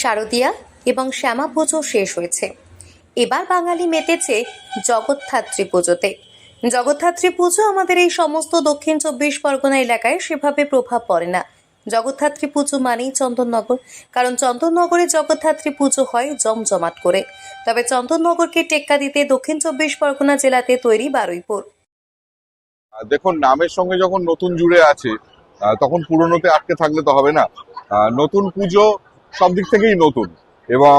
শারদীয়া এবং শ্যামা পুজো শেষ হয়েছে। এবার বাঙালি মেতেছে জগদ্ধাত্রী পুজোতে। জগদ্ধাত্রী পুজো আমাদের এই সমস্ত দক্ষিণ চব্বিশ পরগনা এলাকায় সেভাবে প্রভাব পড়ে না। জগদ্ধাত্রী পুজো মানেই চন্দননগর, কারণ চন্দননগরে জগদ্ধাত্রী পুজো হয় জমজমাট করে। তবে চন্দননগরকে টেক্কা দিতে দক্ষিণ চব্বিশ পরগনা জেলাতে তৈরি বারুইপুর। দেখুন, নামের সঙ্গে যখন নতুন জুড়ে আছে তখন পুরনোতে আটকে থাকলে তো হবে না। নতুন পুজো সব দিক থেকেই নতুন। এবং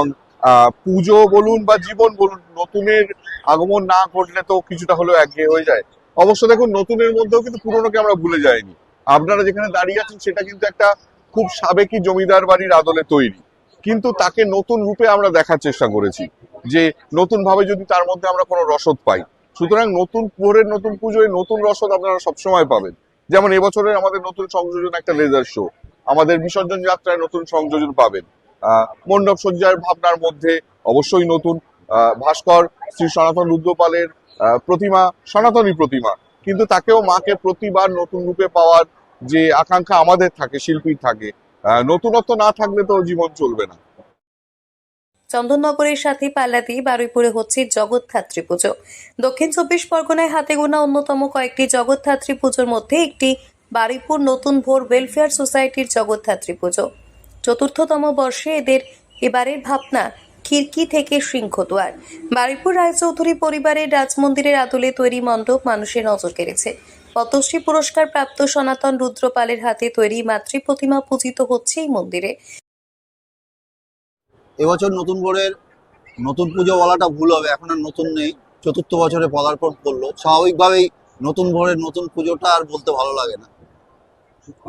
পুজো বলুন বা জীবন বলুন, নতুনের আগমন না ঘটলে তো কিছুটা হলেও একঘেয়ে হয়ে যায়। অবশ্য দেখুন, নতুনের মধ্যেও কিন্তু পুরনোকে আমরা ভুলে যাইনি। আপনারা যেখানে দাঁড়িয়ে আছেন, সেটা কিন্তু একটা খুব সাবেকি জমিদার বাড়ির আদলে তৈরি। কিন্তু তাকে নতুন রূপে আমরা দেখার চেষ্টা করেছি যে নতুন ভাবে যদি তার মধ্যে আমরা কোনো রসদ পাই। সুতরাং নতুন ভোরের নতুন পুজোয় নতুন রসদ আপনারা সবসময় পাবেন। যেমন এবছরের আমাদের নতুন সংযোজন একটা লেজার শো। আমাদের বিসর্জন যাত্রায় নতুন সংযোজন পাবেন। মণ্ডপ সজ্জার ভাবনার মধ্যে অবশ্যই নতুন। ভাস্কর, শ্রী সনাতন রুদ্রপালের প্রতিমা, সনাতনী প্রতিমা। কিন্তু তাকেও মাকে প্রতিবার নতুন রূপে পাওয়ার যে আকাঙ্ক্ষা আমাদের থাকে, শিল্পীর থাকে নতুনত্ব না থাকলে তো জীবন চলবে না। চন্দননগরের সাথে পাল্লা দিয়ে বারুইপুরে হচ্ছে জগদ্ধাত্রী পুজো। দক্ষিণ চব্বিশ পরগনায় হাতে গোনা অন্যতম কয়েকটি জগদ্ধাত্রী পুজোর মধ্যে একটি বারুইপুর নতুন ভোর ওয়েলফেয়ার সোসাইটির জগদ্ধাত্রী পুজো। চতুর্থতম বর্ষে এদের এবারের ভাবনা খিড়কি থেকে সিংহদুয়ার বারুইপুর রায়চৌধুরী পরিবারের রাজমন্দিরের আদলে তৈরি মণ্ডপ মানুষের নজর কেড়েছে। পদ্মশ্রী পুরস্কার প্রাপ্ত সনাতন রুদ্রপালের হাতে তৈরি মাতৃ প্রতিমা পূজিত হচ্ছে এই মন্দিরে। এবছর নতুন বোর্ডের নতুন পুজো বলাটা ভুল হবে, এখন আর নতুন নেই। চতুর্থ বছরে পদার্পণ করল। স্বাভাবিকভাবেই নতুন ভোরের নতুন পুজোটা আর বলতে ভালো লাগে না।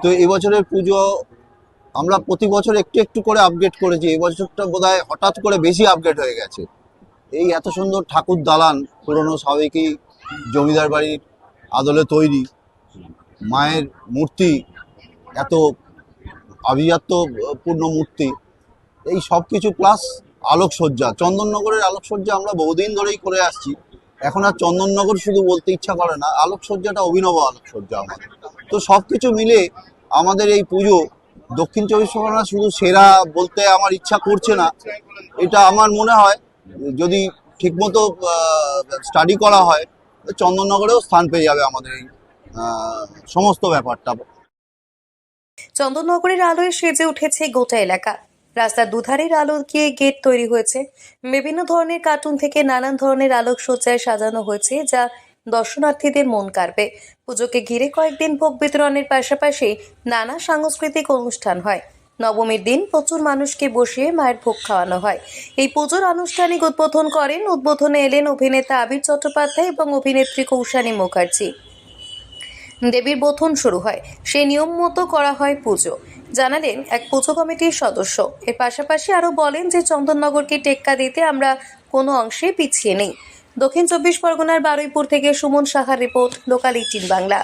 তো এবছরের পুজো আমরা প্রতি বছর একটু একটু করে আপডেট করেছি। এবছরটা বোধ হয় হঠাৎ করে বেশি আপডেট হয়ে গেছে। এই এত সুন্দর ঠাকুর দালান, পুরনো স্বাভাবিকই জমিদার বাড়ির আদলে তৈরি, মায়ের মূর্তি, এত আভিজাত্য পূর্ণ মূর্তি, এই সব কিছু প্লাস আলোকসজ্জা। চন্দননগরের আলোকসজ্জা আমরা বহুদিন ধরেই করে আসছি। এখন আর চন্দননগর শুধু বলতে ইচ্ছা করে না, আলোকসজ্জাটা অভিনব আলোকসজ্জা আমাদের। তো সব কিছু মিলে আমাদের এই পুজো দক্ষিণ চব্বিশ পরগনা শুধু সেরা বলতে আমার ইচ্ছা করছে না। এটা আমার মনে হয়, যদি ঠিকমতো স্টাডি করা হয় চন্দননগরেও স্থান পেয়ে যাবে আমাদের এই সমস্ত ব্যাপারটা। চন্দননগরের আলোয় সেজে উঠেছে গোটা এলাকা। রাস্তার দুধারের আলো গিয়ে গেট তৈরি হয়েছে। বিভিন্ন ধরনের কার্টুন থেকে নানান ধরনের আলোকসজ্জায় সাজানো হয়েছে, যা দর্শনার্থীদের মন কাড়বে। পুজোকে ঘিরে কয়েকদিন ভোগ বিতরণের পাশাপাশি নানা সাংস্কৃতিক অনুষ্ঠান হয়। নবমীর দিন প্রচুর মানুষকে বসিয়ে মায়ের ভোগ খাওয়ানো হয়। এই পুজোর আনুষ্ঠানিক উদ্বোধন করেন, উদ্বোধনে এলেন অভিনেতা আবির চট্টোপাধ্যায় এবং অভিনেত্রী কৌশানী মুখার্জি। দেবীর বোথন শুরু হয়। সেই নিয়ম মতো করা হয় পুজো। জানালেন এক পুজো কমিটির সদস্য। এর পাশাপাশি আরও বলেন যে চন্দননগরকে টেক্কা দিতে আমরা কোনো অংশে পিছিয়ে নেই। দক্ষিণ চব্বিশ পরগনার বারুইপুর থেকে সুমন সাহার রিপোর্ট লোকালি এইটিন বাংলা।